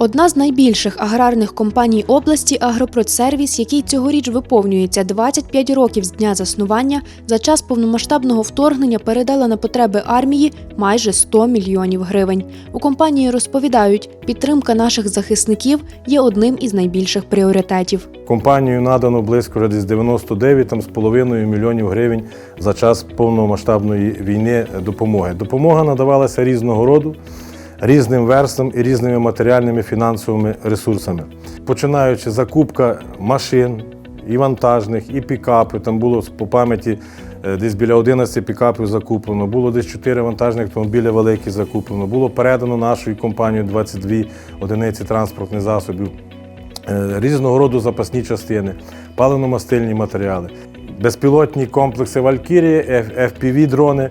Одна з найбільших аграрних компаній області Агропродсервіс, який цьогоріч виповнюється 25 років з дня заснування, за час повномасштабного вторгнення передала на потреби армії майже 100 мільйонів гривень. У компанії розповідають, підтримка наших захисників є одним із найбільших пріоритетів. Компанію надано близько вже десь 99 там, з половиною мільйонів гривень за час повномасштабної війни допомоги. Допомога надавалася різного роду, різним верствам і різними матеріальними фінансовими ресурсами. Починаючи закупка машин, і вантажних, і пікапи. Там було по пам'яті е, десь біля 11 пікапів закуплено, було десь 4 вантажних автомобіля великі закуплено. Було передано нашою компанією 22 одиниці транспортних засобів е, різного роду запасні частини, паливно-мастильні матеріали, безпілотні комплекси Валькірія, FPV-дрони,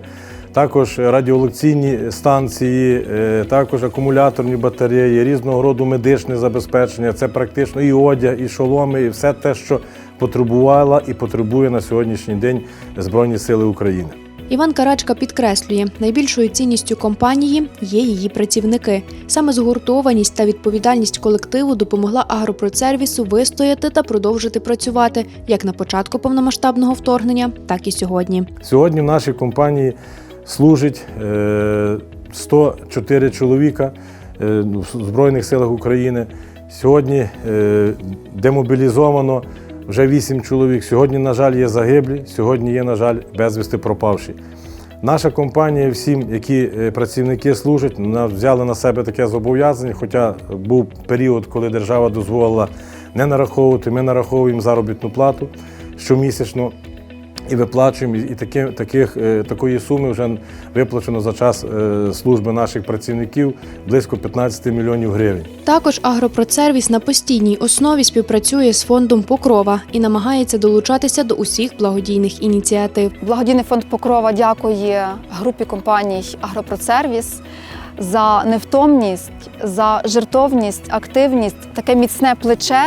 також радіолекційні станції, е, також акумуляторні батареї, різного роду медичне забезпечення. Це практично і одяг, і шоломи, і все те, що потребувала і потребує на сьогоднішній день Збройні Сили України. Іван Карачка підкреслює, найбільшою цінністю компанії є її працівники. Саме згуртованість та відповідальність колективу допомогла агропродсервісу вистояти та продовжити працювати як на початку повномасштабного вторгнення, так і сьогодні. Сьогодні в нашій компанії служить е, 104 чоловіка е, в Збройних силах України. Сьогодні е, демобілізовано вже 8 чоловік. Сьогодні, на жаль, є загиблі, сьогодні є, на жаль, безвісти пропавші. Наша компанія, всім, які е, працівники служать, взяла на себе таке зобов'язання, хоча був період, коли держава дозволила не нараховувати, ми нараховуємо заробітну плату щомісячно і виплачуємо. І таки, таких, е, такої суми вже виплачено за час е, служби наших працівників близько 15 мільйонів гривень. Також агропродсервіс на постійній основі співпрацює з фондом Покрова і намагається долучатися до усіх благодійних ініціатив. Благодійний фонд Покрова дякує групі компаній Агропродсервіс за невтомність, за жертовність, активність, таке міцне плече,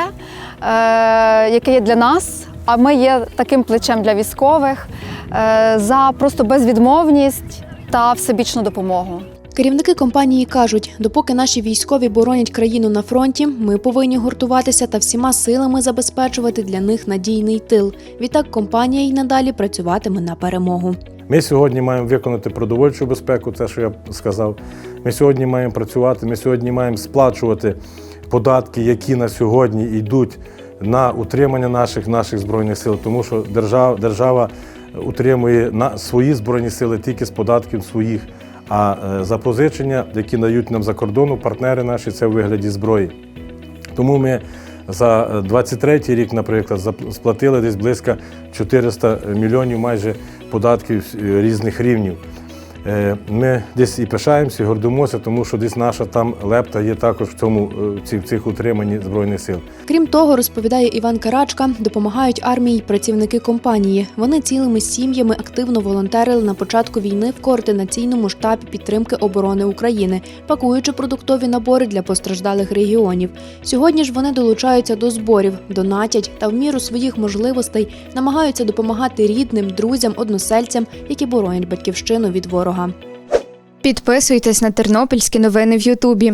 е, яке є для нас. А ми є таким плечем для військових е, за просто безвідмовність та всебічну допомогу. Керівники компанії кажуть, допоки наші військові боронять країну на фронті, ми повинні гуртуватися та всіма силами забезпечувати для них надійний тил. Відтак компанія й надалі працюватиме на перемогу. Ми сьогодні маємо виконати продовольчу безпеку, це що я сказав. Ми сьогодні маємо працювати, ми сьогодні маємо сплачувати податки, які на сьогодні йдуть на утримання наших наших збройних сил, тому що держава, держава утримує на свої збройні сили тільки з податків своїх. А е, запозичення, які дають нам за кордону, партнери наші, це в вигляді зброї. Тому ми за 23-й рік, наприклад, сплатили десь близько 400 мільйонів майже податків е, різних рівнів. Е, Ми десь і пишаємося, і гордимося, тому що десь наша там лепта є також в цьому е, в цих утриманні збройних сил. Крім того, розповідає Іван Карачка, допомагають армії працівники компанії. Вони цілими сім'ями активно волонтерили на початку війни в координаційному штабі підтримки оборони України, пакуючи продуктові набори для постраждалих регіонів. Сьогодні ж вони долучаються до зборів, донатять та в міру своїх можливостей намагаються допомагати рідним, друзям, односельцям, які боронять батьківщину від ворога. Підписуйтесь на тернопільські новини в Ютубі.